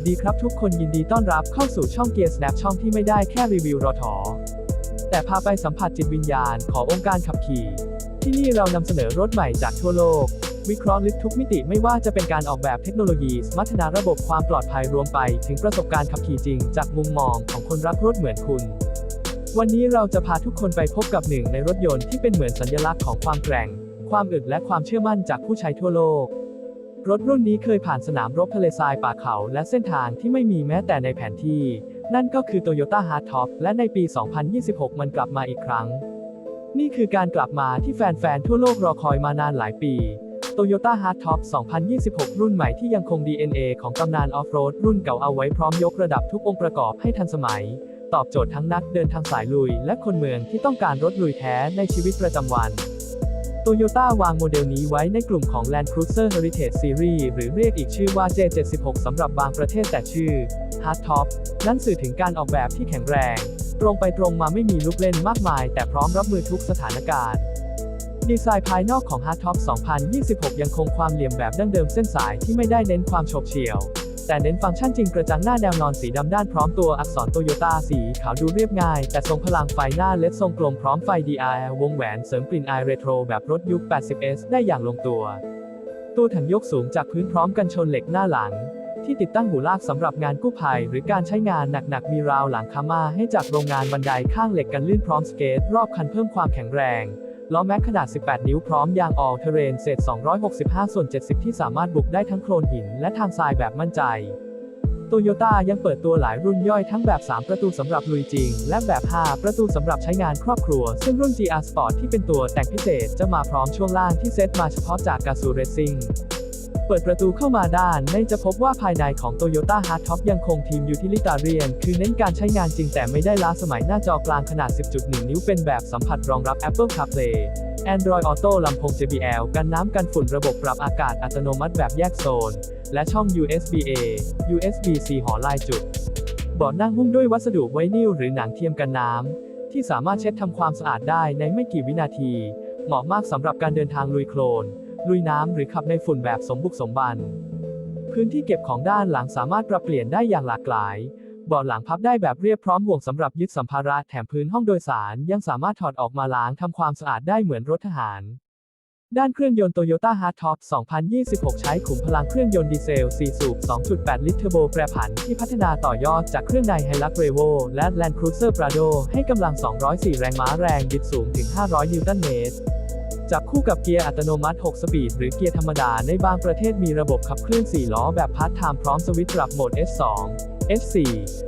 วัสดีครับทุกคนยินดีต้อนรับเข้าสู่ช่อง Gear Snap ช่องที่ไม่ได้แค่รีวิวรอถอแต่พาไปสัมผัสจิตวิญญาณขององค์การขับขี่ ที่นี่เรานำเสนอรถใหม่จากทั่วโลก วิเคราะห์ลึกทุกมิติไม่ว่าจะเป็นการออกแบบเทคโนโลยีสมรรถนะระบบความปลอดภัยรวมไป ถึงประสบการณ์ขับขี่จริง จากมุมมองของคนรักรถเหมือนคุณ วันนี้เราจะพาทุกคนไปพบกับหนึ่งในรถยนต์ที่เป็นเหมือนสัญลักษณ์ของความแกร่ง ความอึดและความเชื่อมั่นจากผู้ใช้ทั่วโลก รถรุ่นนี้เคยผ่านสนามรบทะเลทรายป่าเขา และเส้นทางที่ไม่มีแม้แต่ในแผนที่ นั่นก็คือ Toyota Hardtop และในปี 2026 มันกลับมาอีกครั้ง นี่คือการกลับมาที่แฟนๆ ทั่วโลกรอคอยมานานหลายปี Toyota Hardtop 2026 รุ่นใหม่ที่ยังคง DNA ของตำนานออฟโรดรุ่นเก่าเอาไว้พร้อมยกระดับทุกองค์ประกอบให้ทันสมัย ตอบโจทย์ทั้งนักเดินทางสายลุย และคนเมืองที่ต้องการรถลุยแท้ในชีวิตประจำวัน โตโยต้าวางโมเดลนี้ไว้ในกลุ่มของ Land Cruiser Heritage Series หรือเรียกอีกชื่อว่า J76 สำหรับบางประเทศแต่ชื่อ Hardtop นั่นสื่อถึงการออกแบบที่แข็งแรง ตรงไปตรงมาไม่มีลูกเล่นมากมาย แต่พร้อมรับมือทุกสถานการณ์ ดีไซน์ภายนอกของ Hardtop 2026 ยังคงความเหลี่ยมแบบดั้งเดิมเส้นสายที่ไม่ได้เน้นความโฉบเฉี่ยว แต่เน้นฟังก์ชันจริงกระจังหน้าแนวนอนสีดำด้านพร้อมตัวอักษรโตโยต้าสีขาวดูเรียบง่าย แต่ทรงพลังไฟหน้าเลดทรงกลมพร้อมไฟ DRL วงแหวนเสริมกลิ่นอายเรโทรแบบรถยุค 80S ได้อย่างลงตัว ตัวถังยกสูงจากพื้นพร้อมกันชนเหล็กหน้าหลัง ที่ติดตั้งหูลากสำหรับงานกู้ภัย หรือการใช้งานหนักๆมีราวหลังคาม่าให้จากโรงงานบันไดข้างเหล็กกันลื่นพร้อมสเกตรอบคันเพิ่มความแข็งแรง ล้อแม็กขนาด 18 นิ้วพร้อมยางออลเทเรนเศษ 265 ส่วน 70 ที่สามารถบุกได้ทั้งโคลนหินและทางทรายแบบมั่นใจ โตโยต้ายังเปิดตัวหลายรุ่นย่อยทั้งแบบ 3 ประตูสำหรับลุยจริง และแบบ 5 ประตูสำหรับใช้งานครอบครัว ซึ่งรุ่น GR Sport ที่เป็นตัวแต่งพิเศษจะมาพร้อมช่วงล่างที่เซตมาเฉพาะจากกาซูเรซิ่ง เปิดประตูเข้ามาด้านในจะพบว่าภายในของ Toyota Hardtop ยังคงทีม Utilitarian คือเน้นการใช้งานจริงแต่ไม่ได้ล้าสมัยหน้าจอกลางขนาด 10.1 นิ้วเป็นแบบสัมผัสรองรับ Apple CarPlay Android Auto ลำโพง JBL กันน้ำกันฝุ่นระบบปรับอากาศอัตโนมัติแบบแยกโซน และช่อง USB-A USB-C หอลายจุดเบาะนั่งหุ้มด้วยวัสดุไวนิลหรือหนังเทียมกันน้ำ ที่สามารถเช็ดทำความสะอาดได้ในไม่กี่วินาที เหมาะมากสำหรับการเดินทางลุยโคลน ลุยน้ำหรือขับในฝุ่นแบบสมบุกสมบัน พื้นที่เก็บของด้านหลังสามารถปรับเปลี่ยนได้อย่างหลากหลายเบาะหลังพับได้แบบเรียบพร้อมห่วงสำหรับยึดสัมภาระแถมพื้นห้องโดยสารยังสามารถถอดออกมาล้างทำความสะอาดได้เหมือนรถทหาร ด้านเครื่องยนต์ Toyota Hardtop 2026 ใช้ขุมพลังเครื่องยนต์ดีเซล 4 สูบ 2.8 ลิตรเทอร์โบแปรผันที่พัฒนาต่อยอดจากเครื่องใน Hilux Revo และ Land Cruiser Prado ให้กำลัง 204 แรงม้าแรงบิดสูงถึง 500 นิวตันเมตร จับคู่กับเกียร์อัตโนมัติ 6 สปีด หรือเกียร์ธรรมดา ในบางประเทศมีระบบขับเคลื่อน 4 ล้อแบบพาร์ทไทม์พร้อมสวิตช์ปรับโหมด S2 S4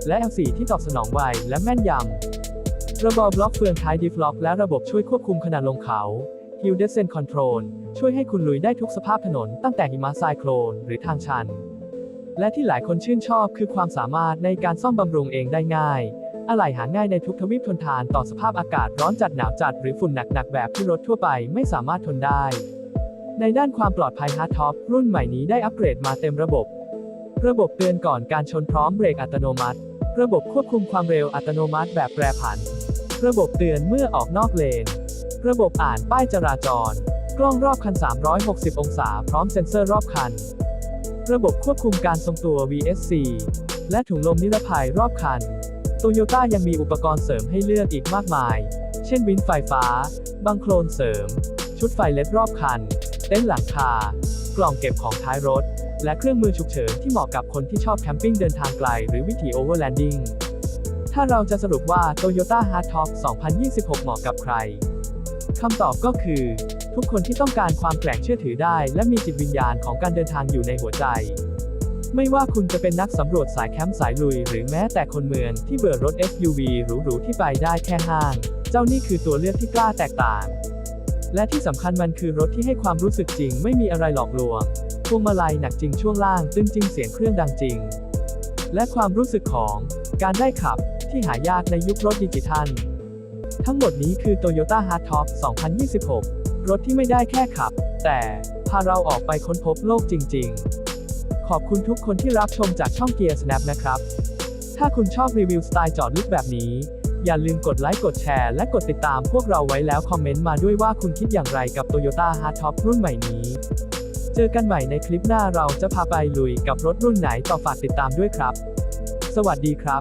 และ L4 ที่ตอบสนองไวและแม่นยำ ระบบล็อกเฟืองท้ายดิฟล็อก และระบบช่วยควบคุมขนาดลงเขา Hill Descent Control ช่วยให้คุณลุยได้ทุกสภาพถนน ตั้งแต่หิมะทรายโคลน หรือทางชัน และที่หลายคนชื่นชอบคือความสามารถในการซ่อมบำรุงเองได้ง่าย อะไหล่หาง่ายในทุกทวีปทนทานต่อสภาพอากาศร้อนจัดหนาวจัดหรือฝุ่นหนักๆแบบที่รถทั่วไปไม่สามารถทนได้ ในด้านความปลอดภัย Hardtop รุ่นใหม่นี้ได้อัปเกรดมาเต็มระบบ ระบบเตือนก่อนการชนพร้อมเบรกอัตโนมัติ ระบบควบคุมความเร็วอัตโนมัติแบบแปรผัน ระบบเตือนเมื่อออกนอกเลน ระบบอ่านป้ายจราจร กล้องรอบคัน 360 องศา พร้อมเซ็นเซอร์รอบคัน ระบบควบคุมการทรงตัว VSC และถุงลมนิรภัยรอบคัน โตโยต้ายังมีอุปกรณ์เสริมให้เลือกอีกมากมาย เช่นวินไฟฟ้า บังโคลนเสริม ชุดไฟเล็ดรอบคัน เต็นท์หลังคา กล่องเก็บของท้ายรถ และเครื่องมือฉุกเฉินที่เหมาะกับคนที่ชอบแคมปิ้งเดินทางไกลหรือวิถีโอเวอร์แลนดิ้ง ถ้าเราจะสรุปว่า Toyota Hardtop 2026 เหมาะกับใคร คำตอบก็คือ ทุกคนที่ต้องการความแกร่งเชื่อถือได้ และมีจิตวิญญาณของการเดินทางอยู่ในหัวใจ ไม่ว่าคุณจะเป็นนักสำรวจสายแคมป์สายลุย หรือแม้แต่คนเมืองที่เบื่อรถ SUV หรูๆที่ไปได้แค่ห้าง เจ้านี่คือตัวเลือกที่กล้าแตกต่าง และที่สำคัญมันคือรถที่ให้ความรู้สึกจริง ไม่มีอะไรหลอกลวงพวงมาลัยหนักจริงช่วงล่างตึงจริงเสียงเครื่องดังจริง และความรู้สึกของการได้ขับที่หายากในยุครถดิจิทัล ทั้งหมดนี้คือ Toyota Hardtop 2026 รถที่ไม่ได้แค่ขับ แต่พาเราออกไปค้นพบโลกจริง ๆ ขอบคุณทุกคนที่รับชมจากช่อง Gear Snap นะครับ ถ้าคุณชอบรีวิวสไตล์จอดลึกแบบนี้ อย่าลืมกดไลค์กดแชร์และกดติดตามพวกเราไว้แล้วคอมเมนต์มาด้วยว่าคุณคิดอย่างไรกับ Toyota Hardtop รุ่นใหม่นี้ เจอกันใหม่ในคลิปหน้าเราจะพาไปลุยกับรถรุ่นไหนต่อฝากติดตามด้วยครับ สวัสดีครับ